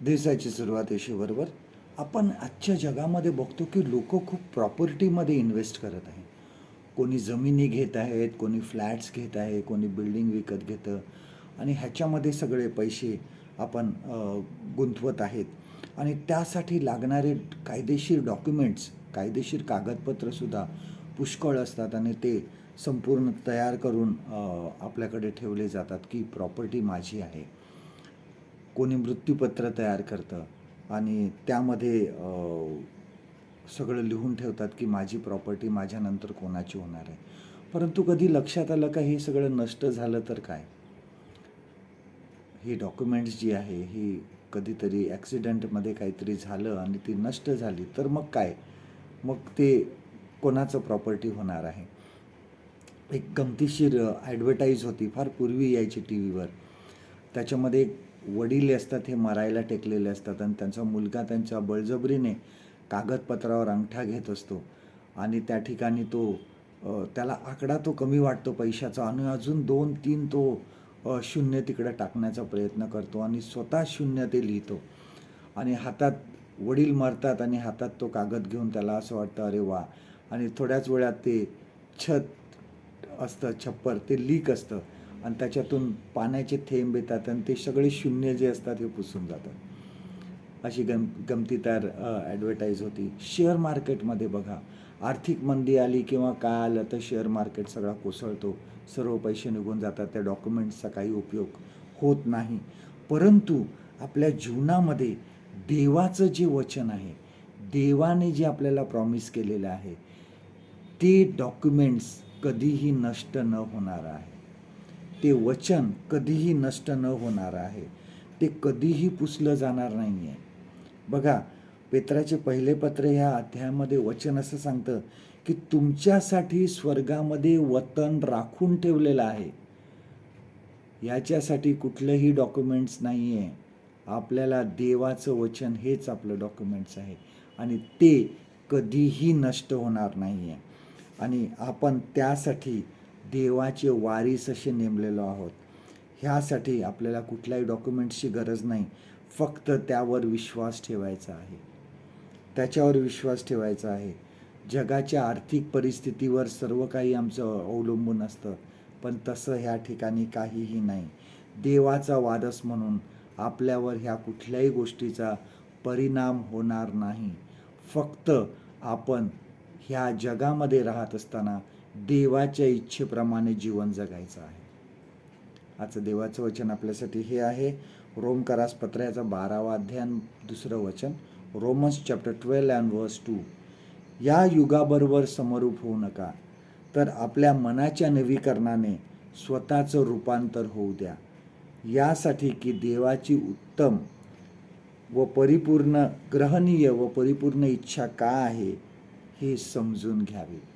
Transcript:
दिवसाची सुरुवात बरोबर आपण आजच्या जगामध्ये बघतो की लोक खूप प्रॉपर्टीमध्ये इन्व्हेस्ट करत आहे कोणी जमिनी घेत आहेत कोणी फ्लॅट्स घेत आहे कोणी बिल्डिंग विकत घेतं. आणि ह्याच्यामध्ये सगळे पैसे आपण गुंतवत आहेत. आणि त्यासाठी लागणारे कायदेशीर डॉक्युमेंट्स कायदेशीर कागदपत्रंसुद्धा पुष्कळ असतात आणि ते संपूर्ण तयार करून आपल्याकडे ठेवले जातात की प्रॉपर्टी माझी आहे. कोणी मृत्यूपत्र तयार करतं आणि त्यामध्ये सगळं लिहून ठेवतात की माझी प्रॉपर्टी माझ्यानंतर कोणाची होणार आहे. परंतु कधी लक्षात आलं का हे सगळं नष्ट झालं तर काय? ही डॉक्युमेंट्स जी आहे ही कधीतरी ॲक्सिडेंटमध्ये काहीतरी झालं आणि ती नष्ट झाली तर मग काय? मग ते कोणाचं प्रॉपर्टी होणार आहे? एक गमतीशीर ॲडव्हर्टाईज होती फार पूर्वी यायची टी व्हीवर त्याच्यामध्ये वडील असतात हे मरायला टेकलेले असतात आणि त्यांचा मुलगा त्यांच्या बळजबरीने कागदपत्रावर अंगठा घेत असतो. आणि त्या ठिकाणी तो त्याला आकडा तो कमी वाटतो पैशाचा आणि अजून दोन तीन तो शून्य तिकडे टाकण्याचा प्रयत्न करतो आणि स्वतः शून्य ते लिहितो. आणि हातात वडील मरतात आणि हातात तो कागद घेऊन त्याला असं वाटतं अरे वा. आणि थोड्याच वेळात ते छत असतं छप्पर ते लीक असतं. आणि त्याच्यातून पाण्याचे थेंब येतात आणि ते सगळे शून्य जे असतात हे पुसून जातात. अशी गम गमतीदार ॲडव्हर्टाईज होती. शेअर मार्केटमध्ये बघा आर्थिक मंदी आली किंवा काय आलं तर शेअर मार्केट सगळा कोसळतो. सर्व पैसे निघून जातात. त्या डॉक्युमेंट्सचा काही उपयोग होत नाही. परंतु आपल्या जीवनामध्ये देवाचं जे वचन आहे देवाने जे आपल्याला प्रॉमिस केलेलं आहे ते डॉक्युमेंट्स कधीही नष्ट न होणार आहे. ते वचन कधीही नष्ट न होणार आहे. ते कधीही पुसलं जाणार नाही आहे बघा पेत्राचे पहिले पत्र ह्या अध्यायामध्ये वचन असं सांगतं की तुमच्यासाठी स्वर्गामध्ये वतन राखून ठेवलेलं आहे. याच्यासाठी कुठलंही डॉक्युमेंट्स नाही आहे आपल्याला देवाचं वचन हेच आपलं डॉक्युमेंट्स आहे. आणि ते कधीही नष्ट होणार नाही आहे आणि आपण त्यासाठी देवाचे वारीस असे नेमलेलो आहोत. ह्यासाठी आपल्याला कुठल्याही डॉक्युमेंट्सची गरज नाही. फक्त त्यावर विश्वास ठेवायचा आहे. त्याच्यावर विश्वास ठेवायचा आहे. जगाच्या आर्थिक परिस्थितीवर सर्व काही आमचं अवलंबून असतं. पण तसं ह्या ठिकाणी काहीही नाही. देवाचा वारस म्हणून आपल्यावर ह्या कुठल्याही गोष्टीचा परिणाम होणार नाही. फक्त आपण ह्या जगामध्ये राहत असताना देवाच्या इच्छेप्रमाणे जीवन जगायचं आहे. आजचं देवाचं वचन आपल्यासाठी हे आहे. रोमकरास पत्र्याचा बारावा अध्याय दुसरं वचन. Romans chapter twelve and verse two या युगाबरोबर समरूप होऊ नका. तर आपल्या मनाच्या नवीकरणाने स्वतःचं रूपांतर होऊ द्या. यासाठी की देवाची उत्तम व परिपूर्ण ग्रहणीय व परिपूर्ण इच्छा का आहे हे समजून घ्यावे.